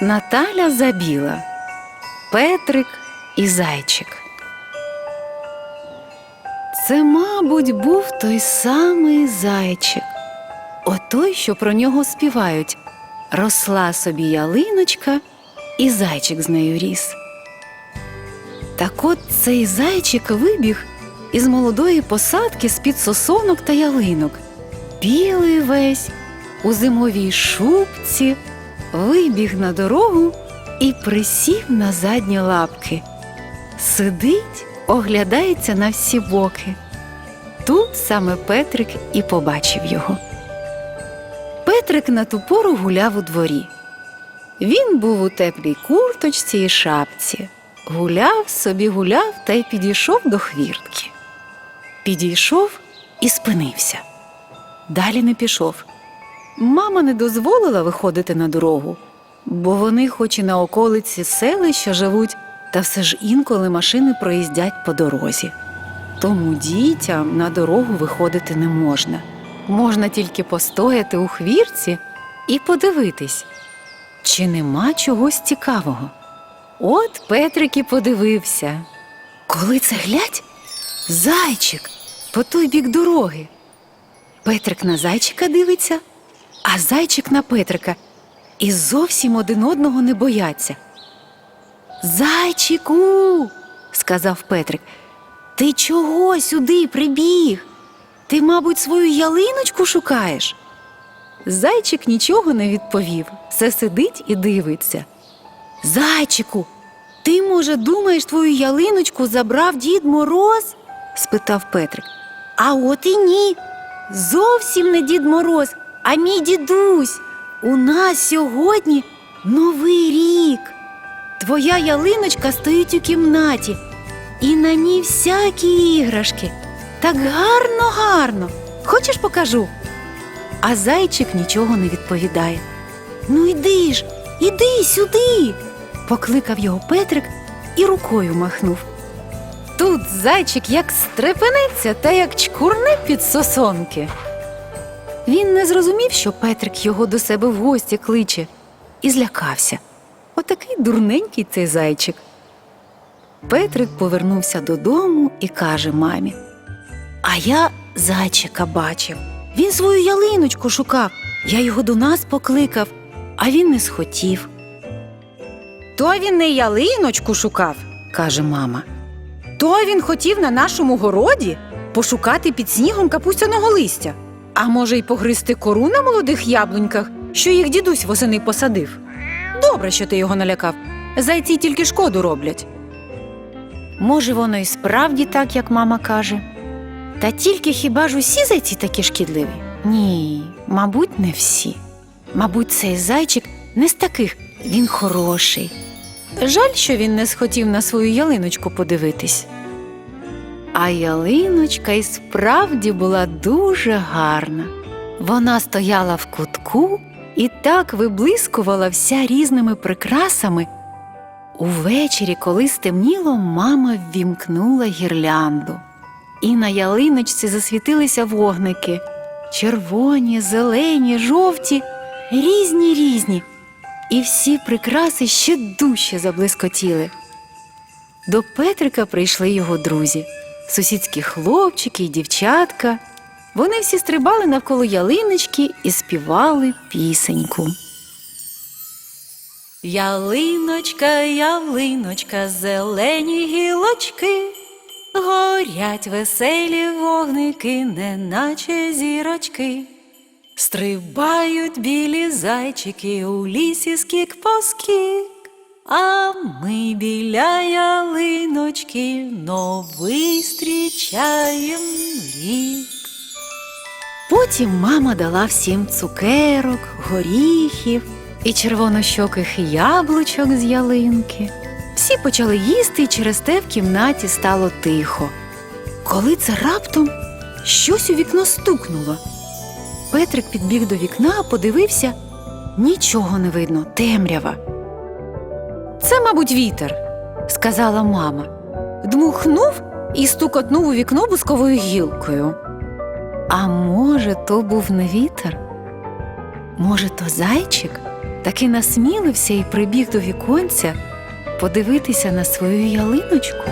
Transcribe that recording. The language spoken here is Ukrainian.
Наталя забіла, Петрик і зайчик. Це, мабуть, був той самий зайчик, отой, що про нього співають. Росла собі ялиночка, і зайчик з нею ріс. Так от цей зайчик вибіг із молодої посадки з-під сосонок та ялинок, білий весь, у зимовій шубці, вибіг на дорогу і присів на задні лапки. Сидить, оглядається на всі боки. Тут саме Петрик і побачив його. Петрик на ту пору гуляв у дворі. Він був у теплій курточці і шапці. Гуляв собі гуляв та й підійшов до хвіртки. Підійшов і спинився. Далі не пішов. Мама не дозволила виходити на дорогу, бо вони, хоч і на околиці селища живуть, та все ж інколи машини проїздять по дорозі. Тому дітям на дорогу виходити не можна. Можна тільки постояти у хвірці і подивитись, чи нема чогось цікавого. От Петрик і подивився. Коли це глядь, зайчик по той бік дороги. Петрик на зайчика дивиться, а зайчик на Петрика і зовсім один одного не бояться. Зайчику, сказав Петрик, ти чого сюди прибіг? Ти, мабуть, свою ялиночку шукаєш? Зайчик нічого не відповів, все сидить і дивиться. Зайчику, ти, може, думаєш, твою ялиночку забрав дід Мороз? спитав Петрик. А от і ні. Зовсім не дід Мороз, а мій дідусь. У нас сьогодні новий рік. Твоя ялиночка стоїть у кімнаті, і на ній всякі іграшки. Так гарно, гарно. Хочеш покажу? А зайчик нічого не відповідає. Ну йди ж, іди сюди, покликав його Петрик і рукою махнув. Тут зайчик як стрепенеться та як чкурне під сосонки. Він не зрозумів, що Петрик його до себе в гості кличе, і злякався. Отакий дурненький цей зайчик. Петрик повернувся додому і каже мамі: А я зайчика бачив. Він свою ялиночку шукав. Я його до нас покликав, а він не схотів. То він не ялиночку шукав, каже мама. То він хотів на нашому городі пошукати під снігом капустяного листя, а може, й погризти кору на молодих яблуньках, що їх дідусь восени посадив. Добре, що ти його налякав. Зайці тільки шкоду роблять. Може, воно і справді так, як мама каже. Та тільки хіба ж усі зайці такі шкідливі? Ні, мабуть, не всі. Мабуть, цей зайчик не з таких, він хороший. Жаль, що він не схотів на свою ялиночку подивитись. А ялиночка і справді була дуже гарна. Вона стояла в кутку і так виблискувала вся різними прикрасами. Увечері, коли стемніло, мама ввімкнула гірлянду. І на ялиночці засвітилися вогники червоні, зелені, жовті, різні різні. І всі прикраси ще дужче заблискотіли. До Петрика прийшли його друзі, сусідські хлопчики і дівчатка. Вони всі стрибали навколо ялиночки і співали пісеньку. Ялиночка, ялиночка, зелені гілочки, горять веселі вогники, неначе зірочки. Стрибають білі зайчики у лісі скік по скік, а ми біля ялиночки новий зустрічаєм рік. Потім мама дала всім цукерок, горіхів і червонощоких яблучок з ялинки. Всі почали їсти, і через те в кімнаті стало тихо. Коли це раптом щось у вікно стукнуло. Петрик підбіг до вікна, подивився нічого не видно, темрява. Це, мабуть, вітер, сказала мама. Дмухнув і стукотнув у вікно бусковою гілкою. А може, то був не вітер? Може, то зайчик таки насмілився і прибіг до віконця подивитися на свою ялиночку.